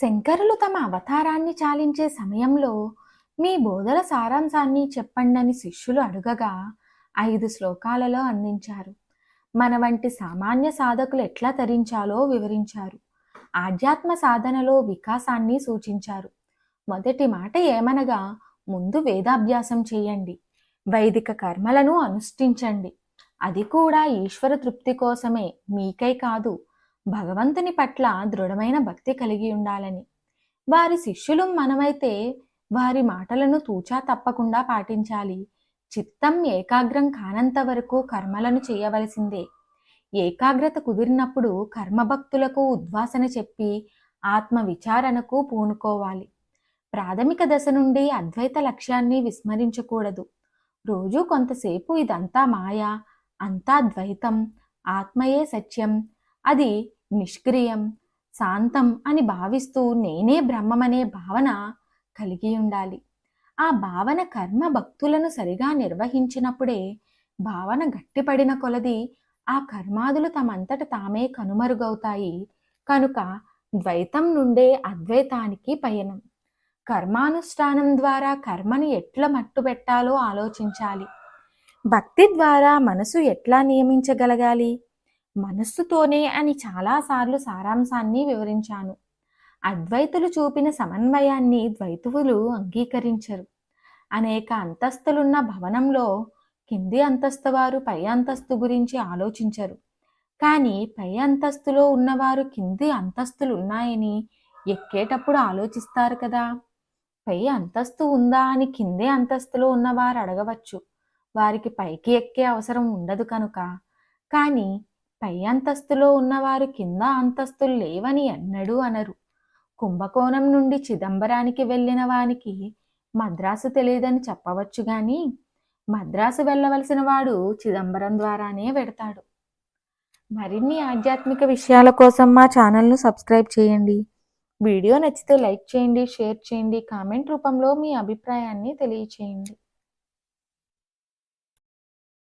శంకరులు తమ అవతారాన్ని చాలించే సమయంలో మీ బోధల సారాంశాన్ని చెప్పండని శిష్యులు అడుగగా ఐదు శ్లోకాలలో అందించారు. మన వంటి సామాన్య సాధకులు ఎట్లా తరించాలో వివరించారు. ఆధ్యాత్మ సాధనలో వికాసాన్ని సూచించారు. మొదటి మాట ఏమనగా ముందు వేదాభ్యాసం చేయండి. వైదిక కర్మలను అనుష్ఠించండి. అది కూడా ఈశ్వర తృప్తి కోసమే మీకై కాదు భగవంతుని పట్ల దృఢమైన భక్తి కలిగి ఉండాలని. వారి శిష్యులు మనమైతే వారి మాటలను తూచా తప్పకుండా పాటించాలి. చిత్తం ఏకాగ్రం కానంత వరకు కర్మలను చేయవలసిందే. ఏకాగ్రత కుదిరినప్పుడు కర్మభక్తులకు ఉద్వాసన చెప్పి ఆత్మ విచారణకు పూనుకోవాలి. ప్రాథమిక దశ నుండి అద్వైత లక్ష్యాన్ని విస్మరించకూడదు. రోజు కొంతసేపు ఇదంతా మాయా అంతా ద్వైతం ఆత్మయే సత్యం అది నిష్క్రియం శాంతం అని భావిస్తూ నేనే బ్రహ్మమనే భావన కలిగి ఉండాలి. ఆ భావన కర్మ భక్తులను సరిగా నిర్వహించినప్పుడే భావన గట్టిపడిన కొలది ఆ కర్మాదులు తమంతట తామే కనుమరుగవుతాయి. కనుక ద్వైతం నుండే అద్వైతానికి పయనం. కర్మానుష్ఠానం ద్వారా కర్మని ఎట్లా మట్టుబెట్టాలో ఆలోచించాలి. భక్తి ద్వారా మనసు ఎట్లా నియమించగలగాలి? మనస్సుతోనే అని చాలాసార్లు సారాంశాన్ని వివరించాను. అద్వైతులు చూపిన సమన్వయాన్ని ద్వైతువులు అంగీకరించరు. అనేక అంతస్తులున్న భవనంలో కింది అంతస్తు వారు పై అంతస్తు గురించి ఆలోచించరు. కానీ పై అంతస్తులో ఉన్నవారు కింది అంతస్తులు ఉన్నాయని ఎక్కేటప్పుడు ఆలోచిస్తారు కదా! పై అంతస్తు ఉందా అని కిందే అంతస్తులో ఉన్నవారు అడగవచ్చు. వారికి పైకి ఎక్కే అవసరం ఉండదు కనుక. కానీ పై అంతస్తులో ఉన్నవారు కింద అంతస్తులు లేవని ఎన్నడూ అనరు. కుంభకోణం నుండి చిదంబరానికి వెళ్ళిన వానికి మద్రాసు తెలియదని చెప్పవచ్చు గాని మద్రాసు వెళ్ళవలసిన వాడు చిదంబరం ద్వారానే వెడతాడు. మరిన్ని ఆధ్యాత్మిక విషయాల కోసం మా ఛానల్ను సబ్స్క్రైబ్ చేయండి. వీడియో నచ్చితే లైక్ చేయండి షేర్ చేయండి కామెంట్ రూపంలో మీ అభిప్రాయాన్ని తెలియచేయండి.